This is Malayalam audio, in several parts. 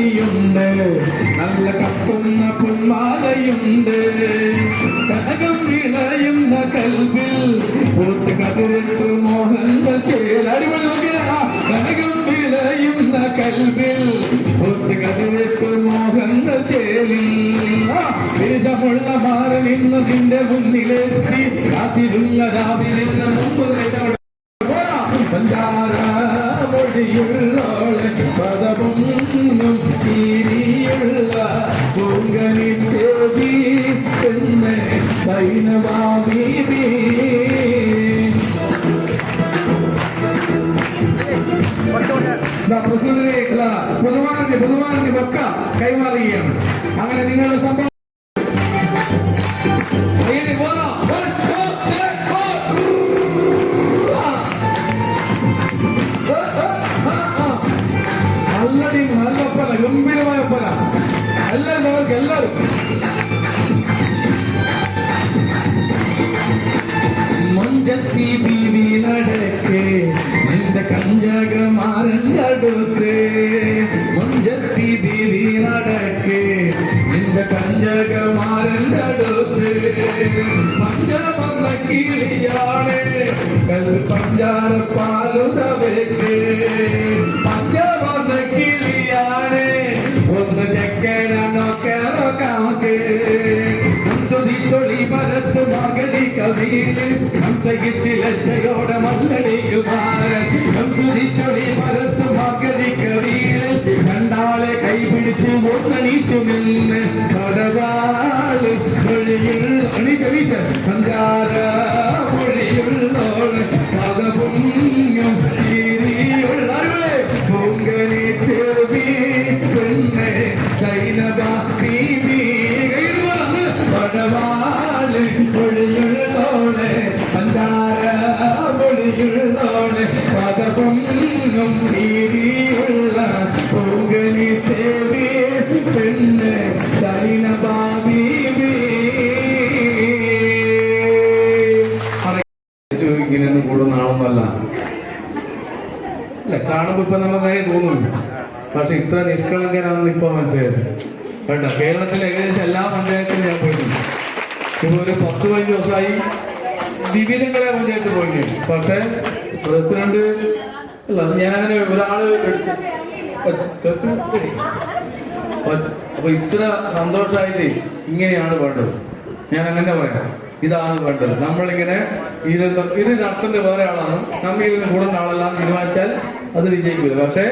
താലിയുണ്ട് നല്ല കത്തുന്ന പുന്മാലയുണ്ട്. കനകം വിളയുന്ന കൽവിൽ പൂത്ത് കതിരിട്ട് മോഹന്റെ നോക്കിയാ. കനകം വിളയുന്ന കൽവിൽ പൂത്ത് കതിരിട്ട് മോഹന്റെ ചേലിൽ. വിരസമുള്ള മാറി നിന്നതിന്റെ മുന്നിലെത്തി. കാത്തിരുന്ന രാവിലെ മുമ്പ് പഞ്ചാര മൊഴിയുള്ളോളെ പദമൊന്നും ചീരിയുള്ള പൂങ്കനി ദേവി പെണ്ണെ സൈനവാബി പ്രസിഡന്റിലേക്കുള്ള പൊതുവാനന്റെ പൊതുവാനന്റെ വെക്ക കൈമാറുകയാണ്. അങ്ങനെ നിങ്ങളുടെ സംഭവം അവർക്ക് എല്ലാവരും മഞ്ചത്തി ബീവി നടക്ക് നിന്റെ കഞ്ചകമാരന്റെ അടുത്ത് മഞ്ചത്തി ബീവി നടക്ക് നിന്റെ കഞ്ചകമാരന്റെ അടുത്ത്. പഞ്ചമല്ല കിളിയാണ് കൽ പഞ്ചാര പാലുതവയ്ക്ക്. മകടി കവിയിൽ ഹംസയിച്ചിലയോടെ മല്ലടിക്കുമാരൻ ഹംസതിത്തൊളി പരത്ത് മകടി കവിയിൽ രണ്ടാളെ കൈപിടിച്ച് ഒന്നണിച്ചു നിന്ന് കടവാൾ വഴിയിൽ അണിച്ചണിച്ച് സഞ്ചാര പൊഴിയുള്ളോളെ പദപൊന്നും ചീരിയുള്ള പൊങ്കനി തേവി പെണ്ണ് സൈനവ ബീവി ഇങ്ങനെയൊന്നും കൂടുന്ന ആളൊന്നല്ല അല്ല കാണുമ്പോ ഇപ്പൊ നമ്മൾ നേരെ തോന്നുന്നു. പക്ഷെ ഇത്ര നിഷ്കളങ്കനാണെന്ന് ഇപ്പൊ മനസ്സിലായത് കണ്ട കേരളത്തിലെ ഏകദേശം എല്ലാ പഞ്ചായത്തിലും ഞാൻ പോയിട്ടുണ്ട്. ഇപ്പൊ ഒരു പത്ത് പതിനഞ്ച് ദിവസമായി വിവിധങ്ങളെ പഞ്ചായത്ത് പോയി പക്ഷെ പ്രസിഡന്റ് അല്ല ഞാൻ അങ്ങനെ ഒരാൾ? അപ്പൊ ഇത്ര സന്തോഷമായിട്ട് ഇങ്ങനെയാണ് വേണ്ടത്. ഞാൻ അങ്ങനെ പറയാം. ഇതാണ് വേണ്ടത്. നമ്മളിങ്ങനെ ഇരുന്ന് ഇത് നടത്തേണ്ട വേറെ ആളാണ്. നമ്മൾ ഇരുന്ന് കൂടുന്ന ആളെല്ലാം തീരുമാനിച്ചാൽ അത് വിജയിക്കില്ല പക്ഷേ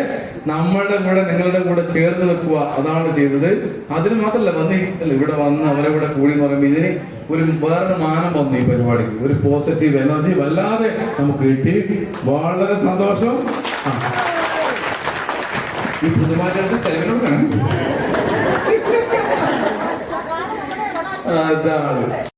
നമ്മളുടെ കൂടെ നിങ്ങളുടെ കൂടെ ചേർന്ന് വെക്കുക അതാണ് ചെയ്തത്. അതിന് മാത്രമല്ല വന്നില്ല ഇവിടെ വന്ന് അവരെ കൂടെ കൂടി എന്ന് പറയുമ്പോൾ ഇതിന് ഒരു വേറൊരു മാനം വന്നു ഈ പരിപാടിക്ക്. ഒരു പോസിറ്റീവ് എനർജി വല്ലാതെ നമുക്ക് കിട്ടി. വളരെ സന്തോഷം. ഈ പുതുമാറ്റം അതാണ്.